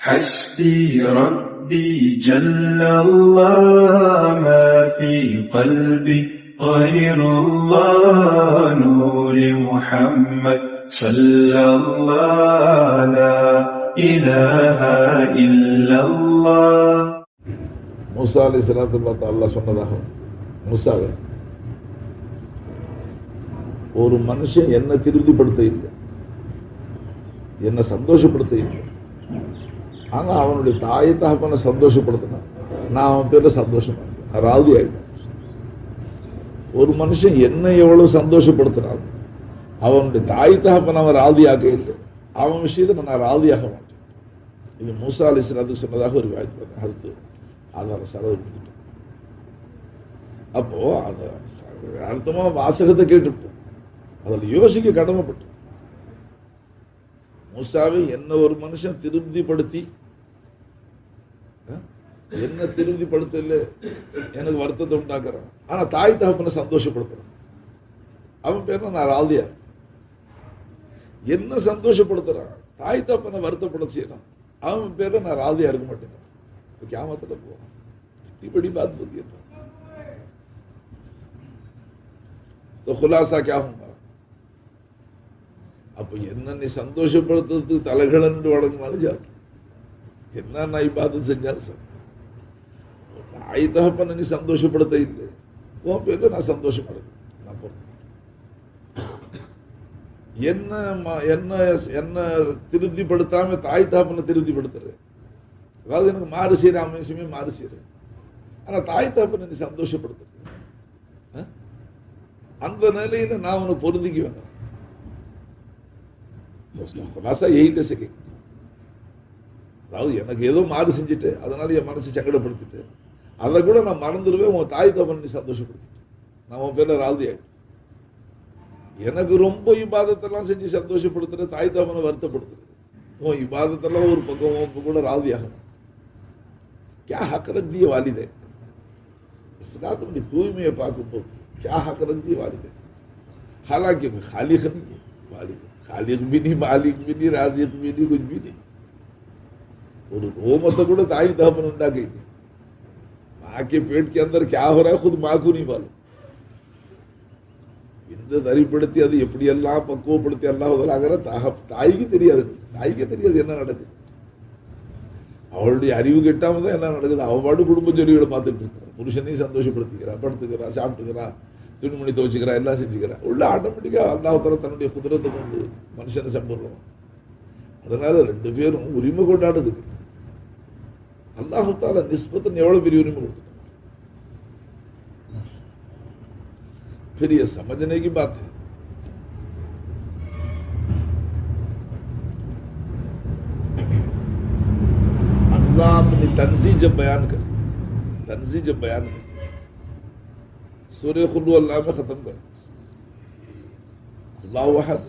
حسبي ربي جل الله ما في قلبي غير الله نور محمد صلى الله لا إله إلا الله மூசா அலி சலாத்து பார்த்து அல்லாஹ் சொன்னதாக மூசாவே ஒரு மனுஷன் என்ன திருப்திப்படுத்த இல்லை என்ன சந்தோஷப்படுத்த இல்லை ஆனா அவனுடைய தாயை தகப்பனை சந்தோஷப்படுத்தினான். நான் அவன் பேர்ல சந்தோஷமா ராதி ஆகிட்டான் ஒரு மனுஷன் என்ன எவ்வளவு சந்தோஷப்படுத்தினாலும் அவனுடைய தாய் தகப்பன் அவன் ராதியாக இல்லை. அவன் விஷயத்துல நான் ராதியாக மாட்டேன். இது மூசா அலி சலாத்து சொன்னதாக ஒரு வாய்ப்பு அடுத்து ஆதார செலவு கொடுத்துட்டேன். அப்போ அந்த அர்த்தமாக வாசகத்தை கேட்டுட்டோம் அதில் யோசிக்க கடமைப்பட்டோம். மூசாவை என்ன ஒரு மனுஷன் திருப்திப்படுத்தி அஹ், என்ன திருப்திப்படுத்தல எனக்கு வருத்தத்தை உண்டாக்குறான் ஆனா தாய் தகப்பனை சந்தோஷப்படுத்துறான் அவன் பேர் நான் ராதியா என்ன சந்தோஷப்படுத்துறான் தாய் தகப்பனை வருத்தப்படுத்தினான் அவன் பேர்ல நான் ராதியா இருக்க மாட்டேன் तो क्या मतलब हुआ इतनी बड़ी बात बोल दिया था तो खुलासा क्या होगा அப்ப என்ன நீ சந்தோஷப்படுத்துறதுக்கு தலைகளன்று வழங்கினாலும் சாப்பிட்டு என்ன நான் இப்பாத்து செஞ்சாலும் சார் தாய் தகப்பனை நீ சந்தோஷப்படுத்த இல்லை உன் பேர்ல நான் சந்தோஷப்படுறேன் நான் என்ன என்ன என்ன திருப்திப்படுத்தாம தாய் தகப்பனை திருப்திப்படுத்துறேன் அதாவது எனக்கு மாறு செய்யற அமைச்சுமே மாறு செய்யறேன் ஆனா தாய் தகப்பனை நீ சந்தோஷப்படுத்துறேன் அந்த நிலையில நான் உனக்கு பொருந்திக்குவேன் ராசா எயிட்ட செகண்ட் அதாவது எனக்கு ஏதோ மாறு செஞ்சுட்டு அதனால என் மனசு சங்கடப்படுத்திட்டு அதை கூட நான் மறந்துடுவேன் உன் தாய் தப்பன் நீ சந்தோஷப்படுத்திட்டேன் நான் உன் பேரில் ராதி ஆகிட்டேன் எனக்கு ரொம்ப இபாதத்தெல்லாம் செஞ்சு சந்தோஷப்படுத்துற தாய் தப்பனை வருத்தப்படுத்துறேன் உன் இபாதத்தெல்லாம் ஒரு பக்கம் உன் கூட ராதி ஆகணும். கே ஹக்கரந்திய வாலிதே. இஸ்லாத்தினுடைய தூய்மையை பார்க்கும்போது கே ஹக்கரந்திய வாலிதே. ஹலாக்கி मैं खालिक नहीं है मालिक खालिक भी नहीं मालिक ஒரு ஹோமத்தை கூட தாய் தகப்பன் உண்டாக்கிட்டு माँ के पेट के अंदर क्या हो रहा है खुद माँ को नहीं मालूम இந்த தரிப்படுத்தி அது எப்படியெல்லாம் பக்குவப்படுத்தி எல்லாம் உதலாகிற தாய்க்கு தெரியாது தாய்க்கு தெரியாது என்ன நடக்குது அவளுடைய அறிவு கெட்டாம தான் என்ன நடக்குது அவன் பாட்டு குடும்ப ஜொலிகளை பார்த்துட்டு இருக்கிறான் புருஷனையும் சந்தோஷப்படுத்திக்கிறா படுத்துக்கிறா சாப்பிட்டுக்கிறா துணிமணி துவச்சுக்கிறா எல்லாம் செஞ்சுக்கிறா உள்ள ஆட்டோமேட்டிக்கா அல்லாஹால தன்னுடைய குதிரத்தை கொண்டு மனுஷனை சம்பிடுறோம் அதனால ரெண்டு பேரும் உரிமை கொண்டாடுது அல்லாஹால நிஸ்பத்தன் எவ்வளவு பெரிய உரிமை پھر یہ سمجھنے کی بات ہے۔ اللہ اپنی تنزی جب بیان کرے تنزی جب بیان کرے، سورہ خلو اللہ میں ختم کرے۔ اللہ وحد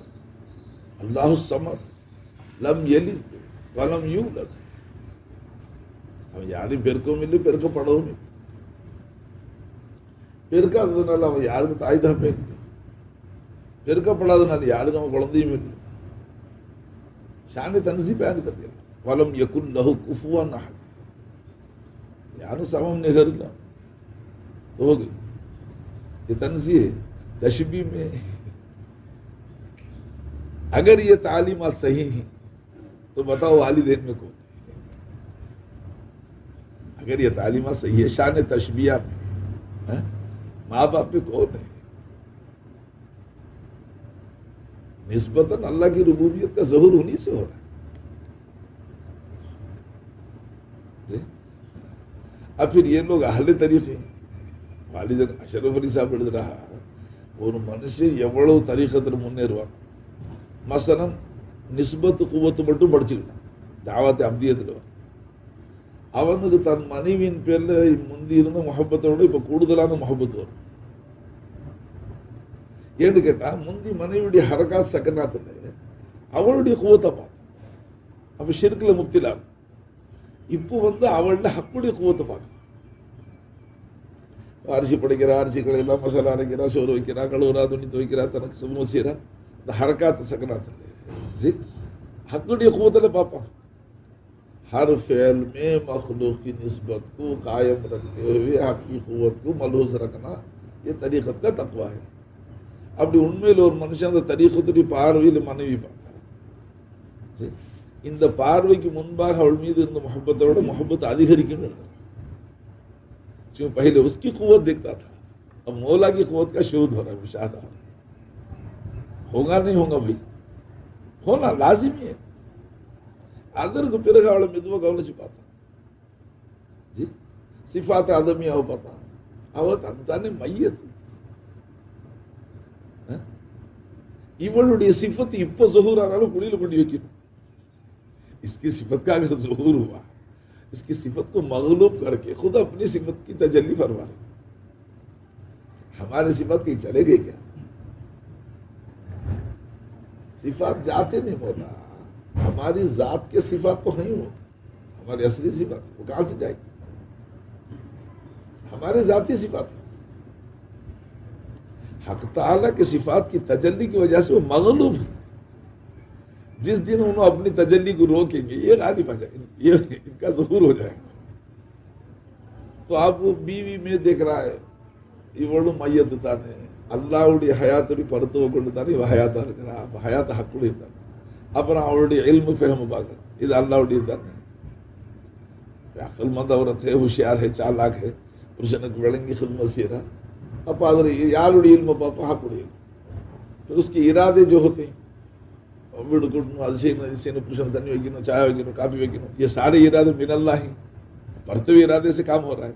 اللہ السمد لم یلی ولم یولد۔ ہم یعنی پھر کو ملی، پھر کو پڑھو ملی பெருக்காததுனால அவன் யாருக்கும் தாய் தான் பேர் பெருக்கப்படாதனால யாருக்கும் அவன் குழந்தையும் இல்லை. شان تنسی بیان کر دیا ولم یکن لہو کفوان احد یعنی سمم نے کر دیا تو ہو گئی یہ ہے تشبیہ میں اگر یہ تعلیمات صحیح ہیں تو بتاؤ والدین میں کون اگر یہ تعلیمات صحیح ہے شان تشبیہ میں ಮಾ बाप पे कौन है नस्बता अल्लाह की रबूबियत का जहूर उन्हीं से हो रहा ಸಾಬ್ ಹೇಳಿದ್ರ ಒಂದು ಮನುಷ್ಯ ಎವಳು ತರೀಕತ್ರ ಮುನ್ನೇರುವ. ಮಸನ ನಿಸ್ಬತ್ ಕುವತ್ತು ಮಟ್ಟು ಬಡ್ಚಿಲ್ಲ ದಾವತ್ ಅಬ್ದಿಯತ್ರುವ அவனுக்கு தன் மனைவியின் பேர்ல முந்தி இருந்த முகப்பத்தோட இப்ப கூடுதலான முகப்பத்து வரும். ஏன்னு கேட்டா முந்தி மனைவியுடைய ஹரகா சக்கனாத்துல அவளுடைய குவத்தை பார்க்கும் அப்ப ஷிர்குல முப்திலாம் இப்போ வந்து அவள்ல ஹக்குடைய குவத்தை பார்க்கும் அரிசி படைக்கிறா அரிசி களையெல்லாம் மசாலா அரைக்கிறா சோறு வைக்கிறா கழுவுறா துணி துவைக்கிறா தனக்கு சுமம் செய்யறா இந்த ஹரக்காத்த சக்கனாத்து ஜி ஹக்குடைய குவத்தில் பார்ப்பான். ہر فعل میں مخلوق کی نسبت کو قائم رکھتے ہوئے آپ کی قوت کو ملوث رکھنا یہ طریقت کا تقوی ہے۔ اب ಉಣ್ಮೇಲೆ ಅವ್ರ ಮನುಷ್ಯನ ತರೀಕತುಡಿ ಪಾರ್ವಿಲಿ ಮನವಿ ಪಾಕ இந்த பார்வைக்கு முன்பாக محبت اور محبت آدھی விட کی அதிகரிக்கும் کیوں؟ پہلے اس کی قوت دیکھتا تھا۔ اب مولا کی قوت کا شعود ہو رہا ہے، مشاہدہ ہوگا نہیں ہوگا بھائی؟ ہونا لازمی ہے۔ அதற்கு பிறகு அவளை மெதுவாக கவனிச்சு பார்த்தான் ஜி சிஃபாத்தை அதமியாவை பார்த்தான் அவ தன்னை மையத்து இவளுடைய சிஃபத்து இப்ப சொகுறானாலும் குழியில பண்ணி வைக்கணும் இஸ்கி کی சொகுருவா இஸ்கி اگر மகளும் ہوا خود اپنی صفت کی تجلی فرما رہے ہمارے صفت کی چلے گئے کیا صفات جاتے نہیں ہوتا ہماری ذات کے سوا تو نہیں ہو ہماری اصلی صفات وہ کہاں سے جائے گی ہماری ذاتی صفات حق تعالیٰ کے صفات کی تجلی کی وجہ سے وہ مغلوب ہے جس دن انہوں اپنی تجلی کو روکیں گے، یہ غالب آ جائے یہ ان کا ظہور ہو جائے گا۔ تو آپ وہ بیوی میں دیکھ رہا ہے ಇವಳು اڑی ತಾನೆ ಅಲ್ಲಾವುಡಿ ಹಯಾತುಡಿ نہیں وہ حیات حیات حق اڑی ಹಾಕ್ಕೊಂಡಿದ್ದಾನೆ اپنا علم فہم باغ اللہ اڈی دیں عورت ہے چالاک ہے۔ پھر اس کے ارادے جو ہوتے ہیں چائے وکین کافی وکین یہ سارے ارادے من اللہ ہیں۔ پرتوی ارادے سے کام ہو رہا ہے۔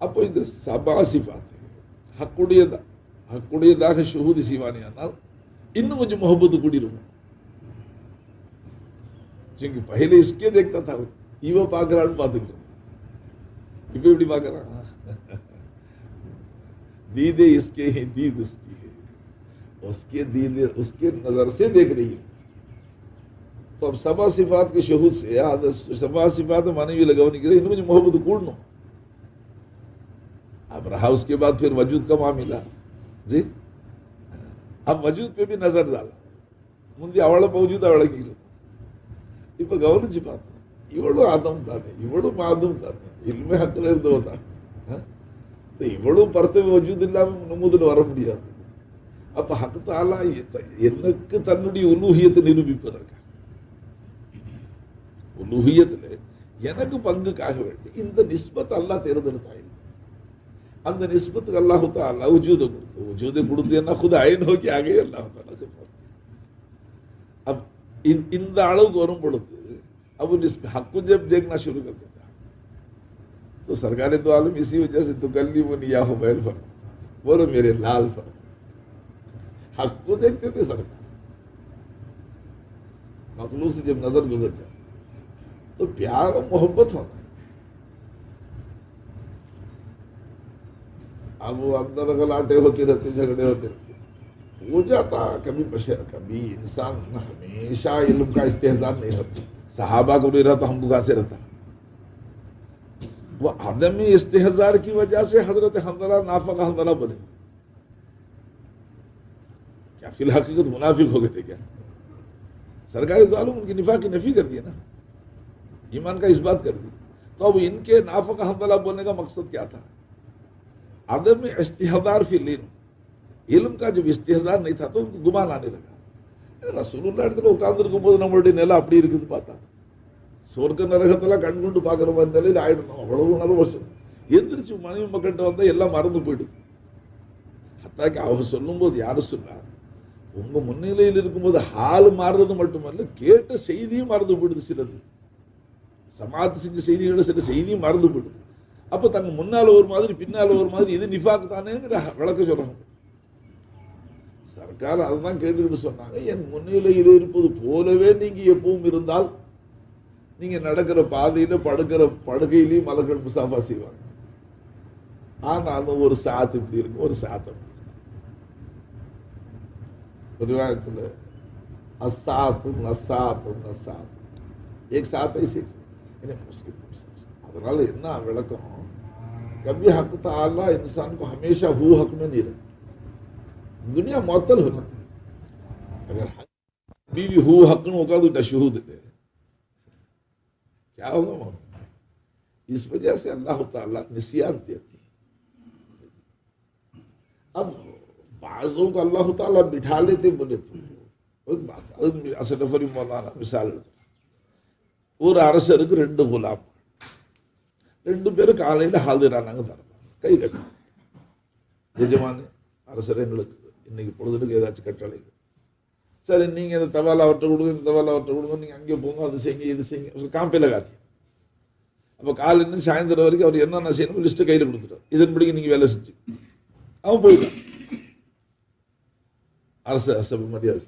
اب سب حکیدہ حقی داخ شہود سیوانی آنا انج محبت کڑی رو چونکہ پہلے اس کے دیکھتا تھا یہ وہ ایو பார்க்குறான்னு பார்த்துக்கிட்டோம் இப்போ எப்படி பார்க்குறான் دیدے اس کے ہیں، دید اس کی ہے۔ اس کے دیدے اس کے نظر سے دیکھ رہی ہے۔ تو اب سبا صفات کے شہود سے یاد سبا صفات معنی بھی لگاو لگاؤ کے انہوں مجھے محبت کوڑنا۔ اب رہا اس کے بعد پھر وجود کا معاملہ۔ جی؟ اب وجود پہ بھی نظر ڈالا مندی آوڑا پہ وجود آوڑا کی۔ இப்ப கவனிச்சு பார்த்தேன் இவளும் ஆதம் தானே இவளும் ஆதம் தானே இல்லுமே அக்கறை இருந்தவன் தான் இவளும் பரத்தவ வஜூத் இல்லாமல் நுமுதில் வர முடியாது அப்போ ஹக்தாலா எனக்கு தன்னுடைய உலூகியத்தை நிரூபிப்பதற்காக உலூகியத்தில் எனக்கு பங்குக்காக வேண்டி இந்த நிஸ்பத் அல்லா தேர்ந்தெடுத்தாய் அந்த நிஸ்பத்துக்கு அல்லாஹு அல்லா உஜூதை கொடுத்து உஜூதை கொடுத்து என்ன குத அயன் நோக்கி ஆகவே அல்லாஹு இந்த அளவுக்கு வரும் اب ان اس حق کو جب دیکھنا شروع کر دیتا تو سرکار تو عالم اسی وجہ سے تو کلی وہ نیا ہو بیل فرق بولو میرے لال فرق حق کو دیکھتے تھے سرکار مخلوق سے جب نظر گزر جائے تو پیار اور محبت ہوتا ہے اب وہ اندر اگر آٹے ہوتے رہتے جھگڑے ہوتے رہتے ہو جاتا کبھی بشر کبھی انسان ہمیشہ علم کا استحصال نہیں رہتا صحابہ کو نہیں رہتا ہم کو کہاں سے رہتا وہ عدم استحزار کی وجہ سے حضرت حمدلہ نافق حمدلہ بنے کیا فی الحقیقت منافق ہو گئے تھے کیا سرکاری ظالم ان کی نفاق کی نفی کر دی نا ایمان کا اس بات کر دی تو اب ان کے نافق حمدلہ بولنے کا مقصد کیا تھا عدم استحدار فی العلم இல்ம் का जब इस्तेहदार नहीं था तो उनको गुमान आने लगा ரசூலுல்லா இடத்துல உட்கார்ந்துருக்கும் போது நம்மளுடைய நிலை அப்படி இருக்குது பார்த்தா சொர்க்க நரகத்தெல்லாம் கண் கொண்டு பார்க்குற மாதிரி நிலையில் ஆயிடணும் அவ்வளவு நல்ல வருஷம் எந்திரிச்சு மனைவி மக்கள்கிட்ட வந்தா எல்லாம் மறந்து போயிடுது அத்தாக்கு அவங்க சொல்லும்போது யாரும் சொன்னா உங்க முன்னிலையில் இருக்கும்போது ஹால் மாறுறது மட்டுமல்ல கேட்ட செய்தியும் மறந்து போயிடுது சிலது சமாத்து செஞ்ச செய்திகள சில செய்தியும் மறந்து போயிடுது அப்ப தங்க முன்னால ஒரு மாதிரி பின்னால ஒரு மாதிரி இது நிஃபாக்கு தானேங்கிற விளக்க சொல்றாங்க சர்க்கார் அதுதான் கேட்டுக்கிட்டு சொன்னாங்க. என் முன்னிலையில் இருப்பது போலவே நீங்க எப்பவும் இருந்தால் நீங்க நடக்கிற பாதையில படுக்கிற படுக்கையிலையும் மலக்கெடுப்பு முசாஃபா செய்வாங்க. ஆனாலும் ஒரு சாத்து இப்படி இருக்கும் ஒரு சாத்தம் ஒரு விவாதத்தில் அசாத்து நசாத்து நசாத்து. ஏக் சாத்தை அதனால என்ன விளக்கம்? கவி ஹக்கு தாலா இன்சான் ஹமேஷா ஹூ ஹக்குமே இருக்கு دنیا معطل ہو جاتی اگر بیوی ہو، حق ہوگا تو تشہود دے کیا ہوگا اس وجہ سے اللہ تعالیٰ نسیان دیتی اب بعضوں کو اللہ تعالیٰ بٹھا لیتے، بولے تو مولانا مثال ஒரு அரசருக்கு ரெண்டு குலாம் ரெண்டு பேரும் காலையில் கை நிஜமான அரசர் எங்களுக்கு இன்னைக்கு பொழுதுக்கு ஏதாச்சும் கட்டளை சரி நீங்க இந்த தவால் அவற்றை கொடுங்க இந்த தவால் அவற்றை கொடுங்க நீங்க அங்கே போங்க அது செய்யுங்க இது செய்யுங்க. காம்பில காத்தி அப்போ காலையில சாயந்தரம் வரைக்கும் அவர் என்னென்ன செய்யணும் லிஸ்ட்டு கையில் கொடுத்துட்டார். இதன்படி நீங்க வேலை செஞ்சு. அவன் போயிட்டான். அரசு அரசு மரியாதை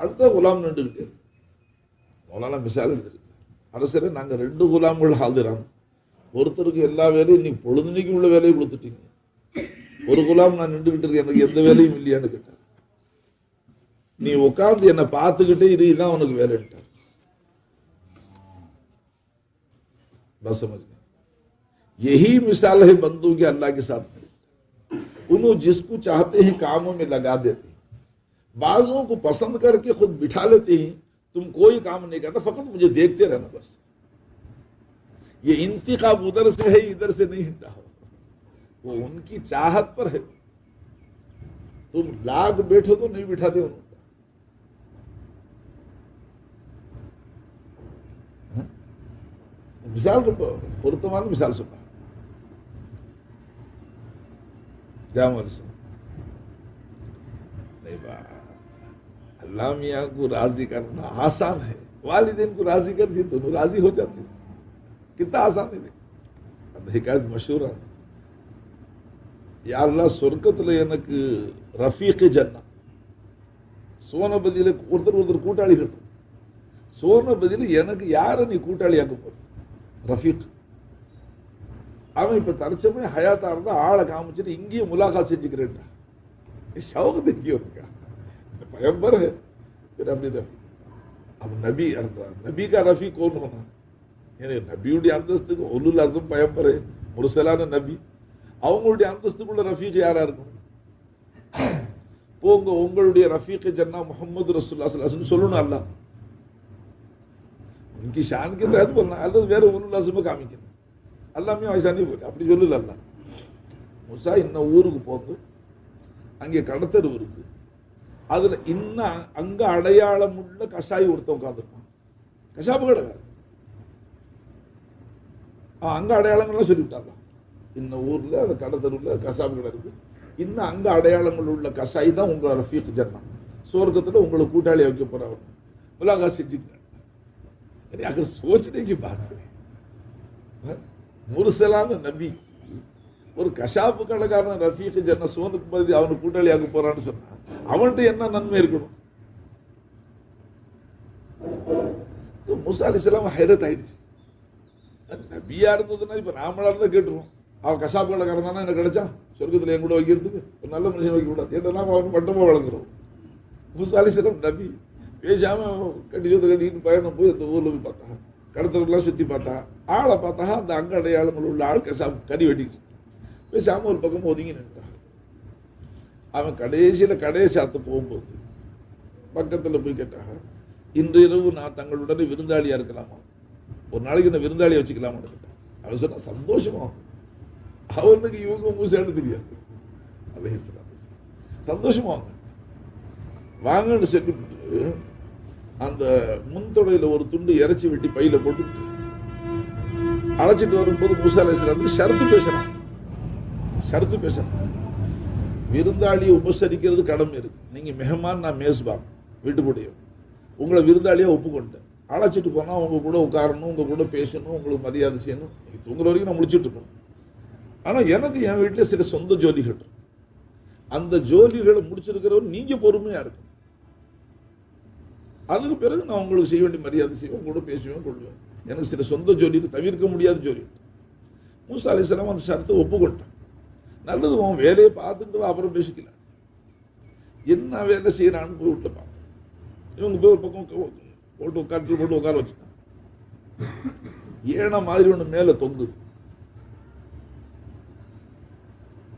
அடுத்த குலாம் நின்றுக்கிட்டு மௌலானா மிசால் எடுத்திருக்கு அரசரை நாங்க ரெண்டு குலாம்கள் ஹாஜரான் ஒருத்தருக்கு எல்லா வேலையும் இன்னைக்கு பொழுதுனைக்கு உள்ள வேலையை கொடுத்துட்டீங்க. ஒரு குலாம் நான் நின்றுகிட்டு எனக்கு எந்த வேலையும் இல்லையான்னு கேட்டேன் நீ உட்கார்ந்து என்னை பார்த்துக்கிட்டே இரு உனக்கு வேலைன்ட்டார். یہی مثال ہے بندوں اللہ کے ساتھ انہوں جس کو چاہتے ہیں کاموں میں لگا دیتے ہیں بعضوں کو پسند کر کے خود بٹھا لیتے ہیں تم کوئی کام نہیں کرنا فقط مجھے دیکھتے رہنا بس یہ انتخاب ادھر سے ہے ادھر سے نہیں ہٹا ہو وہ ان کی چاہت پر ہے۔ تم لاد بیٹھو تو نہیں بٹھاتے ان کو۔ ہاں؟ مثال پورتمان مثال سے کہا سے۔ اللہ میاں کو راضی کرنا آسان ہے۔ والدین کو راضی کر دیے دونوں راضی ہو جاتے۔ کتنا آسان ہے۔ دیکھا مشہور ہے۔ யாரெல்லாம் சொர்க்கத்தில் எனக்கு ரஃபீக்கு ஜன்னா. சோனபதியில் ஒருத்தர் ஒருத்தர் கூட்டாளிகள். சோனபதியில் எனக்கு யாரை நீ கூட்டாளியாக்க போற? ரஃபீக். அவன் இப்போ தற்சமே ஹயாத்தா இருந்தால் ஆளை காமிச்சிட்டு இங்கேயும் முலாகாத் செஞ்சுக்கிறேன்டா. ஷவுக்கு எங்கேயும் பயம் பயம்பரு அப்படி ரஃபீக் அவன் நபி இருந்தான் நபிக்கா ரஃபீக் ஒன்று எனக்கு நபியுடைய அந்தஸ்துக்கு ஒன்றும் இல்லாசும் பயம்பரு முருசலான நபி. அவங்களுடைய அந்தஸ்துக்குள்ள ரஃபீக் யாரா இருக்கும் போங்க உங்களுடைய ரஃபீக் ஜன்னா முகமது ரசுல்லா சலாசன் சொல்லணும் அல்ல உனக்கு ஷானுக்கு தயார் பண்ணலாம். அல்லது வேற உருளாசமா காமிக்கணும். எல்லாமே வயசானே போய் அப்படி சொல்லல அல்ல முசா இன்னும் ஊருக்கு போங்க. அங்கே கடத்தரு இருக்கு. அதுல இன்னும் அங்க அடையாளம் உள்ள கஷாயி ஒருத்தன் உட்காந்துருப்பான் கஷாப்பு கிடையாது அங்கே அடையாளங்கள்லாம் சொல்லிவிட்டாங்க இந்த ஊரில் அந்த கடத்தருவில் கசாப்பு கடை இருக்குது இன்னும் அங்கே அடையாளங்கள் உள்ள கசாய் தான் உங்களோட ஃபீக் ஜன்னம் சொர்க்கத்தில் உங்களுக்கு கூட்டாளி வைக்க போகிறவர் முலாகா செஞ்சுக்க அகர் சோச்சனைக்கு பார்த்து. முருசலான நபி. ஒரு கஷாப்பு கடைக்காரன் ரஃபீக்கு ஜன்ன சோனுக்கு பதில் அவனுக்கு கூட்டாளி ஆக போறான்னு சொன்னான் அவன்கிட்ட என்ன நன்மை இருக்கணும்? முசா அலிஸ்லாம் ஹைரத் ஆயிடுச்சு. நபியா இருந்ததுன்னா இப்ப நாமளா இருந்தா கேட்டுருவோம். அவன் கசாப்புகளை கடைக்காரன் எனக்கு கிடைச்சா? சொர்க்கத்தில் என் கூட வைக்கிறதுக்கு ஒரு நல்ல மனுஷன் வைக்கக்கூடாது என்னெல்லாம் அவன் மட்டமா வளர்ந்துரும். முசா அலிஸ்லாம் நபி. பேசாம கட்டி சொத்து கட்டிக்கிட்டு பயணம் போய் அந்த ஊரில் போய் பார்த்தான். கடத்தலாம் சுற்றி பார்த்தான். ஆளை பார்த்தா அந்த அங்க அடையாளங்கள் உள்ள ஆள் கசாப் கறி வெட்டிக்கிட்டு பேசாம ஒரு பக்கம் ஒதுங்கி நின்றான் அவன் கடைசியில கடையை சாத்து போகும்போது பக்கத்துல போய் கேட்டான் இன்று இரவு நான் தங்களுடனே விருந்தாளியா இருக்கலாமா? ஒரு நாளைக்கு இந்த விருந்தாளியை வச்சுக்கலாமான்னு கேட்டான். அவன் சொன்னால் சந்தோஷமா. அவனுக்கு இவங்க மூசான்னு தெரியாது. அலைஹிஸ்ஸலாம் சந்தோஷமா வாங்க. வாங்கன்னு சொல்லிவிட்டு அந்த முன்தொடையில ஒரு துண்டு இறைச்சி வெட்டி பையில போட்டு அழைச்சிட்டு வரும்போது மூசா வந்து ஷரத்து பேசுறான் ஷரத்து பேசுறான் விருந்தாளியை உபசரிக்கிறது கடமை இருக்கு. நீங்க மெஹமான் நான் மேஸ்பான் வீட்டுக்குடைய உங்களை விருந்தாளியா ஒப்புக்கொண்டேன். அழைச்சிட்டு போனா உங்க கூட உட்காரணும் உங்க கூட பேசணும் உங்களுக்கு மரியாதை செய்யணும். தூங்குற வரைக்கும் நான் முடிச்சிட்டு இருக்கணும். ஆனா எனக்கு என் வீட்டில் சில சொந்த ஜோலிகள் அந்த ஜோலிகளை முடிச்சிருக்கிறவர் நீங்க பொறுமையா இருக்கும் அதுக்கு பிறகு நான் உங்களுக்கு செய்ய வேண்டிய மரியாதை செய்வேன். உங்களோட பேசுவேன் கொள்வேன். எனக்கு சில சொந்த ஜோலிகள் தவிர்க்க முடியாத ஜோலி மூசா அலிஸ்லாம் அந்த சரத்தை ஒப்புக்கொண்டான். நல்லது உன் வேலையை பார்த்துட்டு அப்புறம் பேசிக்கலாம். என்ன வேலை செய்யறான்னு போய் விட்டு பார்த்தேன். இவங்க போய் ஒரு பக்கம் போட்டு உட்காந்து போட்டு உட்கார வச்சுட்டான். ஏன மாதிரி ஒண்ணு மேல தொங்குது.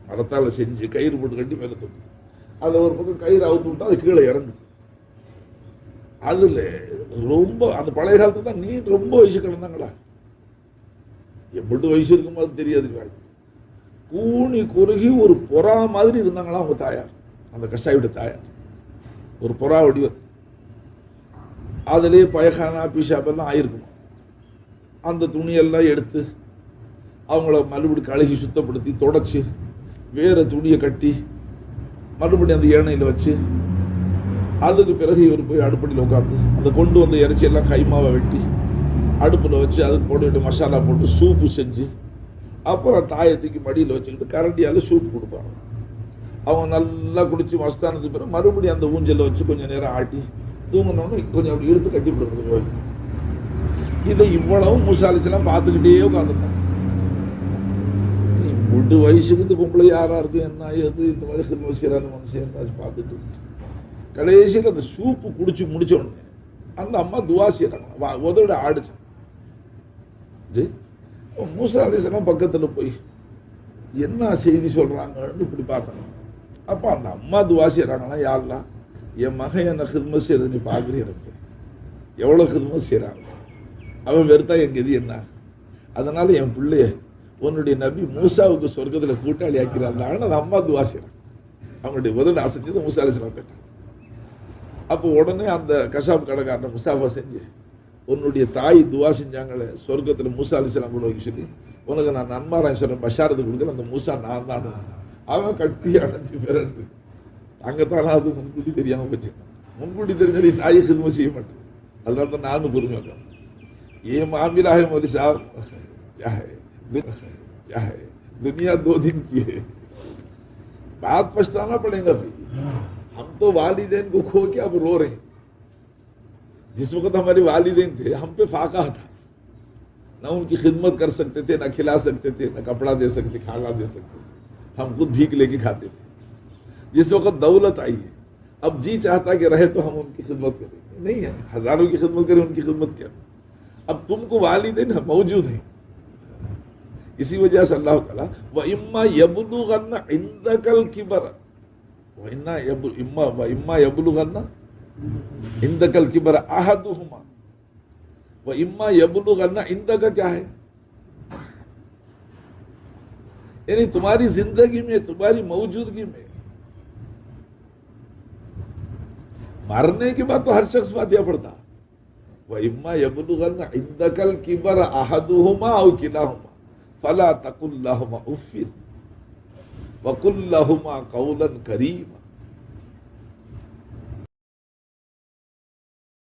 மரத்தால் செஞ்சு கயிறு போட்டு கட்டி மேலே தொங்கு அதில் ஒரு பக்கம் கயிறு அவுத்து விட்டா அது கீழே இறங்குது அதுல ரொம்ப அந்த பழைய காலத்தில் தான் நீ ரொம்ப வயசு கிடந்தாங்களா எப்படி வயசு இருக்கும்போது தெரியாது கூனி குறுகி ஒரு புறா மாதிரி இருந்தாங்களா அவங்க தாயார். அந்த கஷாயோட தாயார். ஒரு புறா வடிவம். அதுலயே பயகானா பிஷாப் எல்லாம் ஆயிருக்கும். அந்த துணியெல்லாம் எடுத்து அவங்கள மறுபடி கழுகி சுத்தப்படுத்தி தொடச்சு வேற துணியை கட்டி மறுபடியும் அந்த ஏனையில் வச்சு அதுக்கு பிறகு இவர் போய் அடுப்படியில் உட்காந்து அந்த கொண்டு வந்த இறைச்சி எல்லாம் கைமாவை வெட்டி அடுப்பில் வச்சு அதுக்கு போட்டுக்கிட்டு மசாலா போட்டு சூப்பு செஞ்சு அப்புறம் தாயை தூக்கி மடியில் வச்சுக்கிட்டு கரண்டியால் சூப் கொடுப்பாங்க. அவங்க நல்லா குடித்து மஸ்தானத்துக்கு பிறகு மறுபடியும் அந்த ஊஞ்சலில் வச்சு கொஞ்சம் நேரம் ஆட்டி தூங்கினோன்னு கொஞ்சம் அப்படி இழுத்து கட்டி கொடுக்குறது இதை இவ்வளவு முசாலிச்செல்லாம் பார்த்துக்கிட்டே உட்காந்துருந்தாங்க ஒன்று வயசுக்கு இந்த பொம்பளை யாரா இருக்கு? என்ன எது இந்த மாதிரி ஹிர்மசியரான மனுஷன் அது பார்த்துட்டு கடைசியில் அந்த சூப்பு குடிச்சு முடிச்ச உடனே அந்த அம்மா துவா செய்யறாங்க. உதவிட ஆடுச்சு மூசா அலிசலாம் பக்கத்தில் போய் என்ன செய்தி சொல்றாங்கன்னு இப்படி பார்த்தாங்க அப்போ அந்த அம்மா துவா யாருலாம் யாரெல்லாம் என் மகன் என்ன ஹிர்ம செய்யறது நீ பார்க்குறீங்க எவ்வளோ எவ்வளவு செய்கிறாங்க அவன் வெறுத்தா எங்கள் இது என்ன? அதனால என் பிள்ளைய உன்னுடைய நபி மூசாவுக்கு சொர்க்கத்தில் கூட்டாளி ஆக்கிறாங்க அது அம்மா துவா செய்யறாங்க அவங்களுடைய உதவி அசைஞ்சது மூசா அலிஸ்லாம் கேட்டாங்க அப்போ உடனே அந்த கசாப் கடைக்காரன் முசாஃபா செஞ்சு உன்னுடைய தாய் துவா செஞ்சாங்களே சொர்க்கத்தில் மூசா அலிஸ்லாம் கூட வைக்க சொல்லி உனக்கு நான் நன்மாராயம் சொல்றேன் பஷாரத்து கொடுக்குற அந்த மூசா நான் தான். அவன் கட்டி அடைஞ்சு பிறந்து அங்கத்தான் அது முன்கூட்டி தெரியாமல் போச்சு. முன்கூட்டி தெரிஞ்ச தாயை சிறும செய்ய மாட்டேன். அதனால தான் நானும் کیا ہے؟ دنیا دو دن کی ہے۔ بات پچھتانا پڑے گا پھر ہم تو والدین کو کھو کے اب رو رہے ہیں۔ جس وقت ہمارے والدین تھے، ہم پہ فاقہ تھا۔ نہ ان کی خدمت کر سکتے تھے، نہ کھلا سکتے تھے، نہ کپڑا دے سکتے کھانا دے سکتے تھے۔ ہم خود بھیک لے کے کھاتے تھے۔ جس وقت دولت آئی ہے، اب جی چاہتا کہ رہے تو ہم ان کی خدمت کریں۔ نہیں ہے، ہزاروں کی خدمت کریں، ان کی خدمت کیا؟ اب تم کو والدین موجود ہیں۔ اسی وجہ سے اللہ تعالیٰ وہ اما یبلو غنا اندل کی بر اما و اما یبلو غنا کی برا احد ہما وہ اما یبلو غنا اند کا کیا ہے؟ یعنی تمہاری زندگی میں، تمہاری موجودگی میں مرنے کے بعد تو ہر شخص فاتحہ پڑتا وہ اما یبلو غنا اندکل کی بر احد ہما او کلا ہما فلا تقل لهما أف وقل لهما قولا كريما.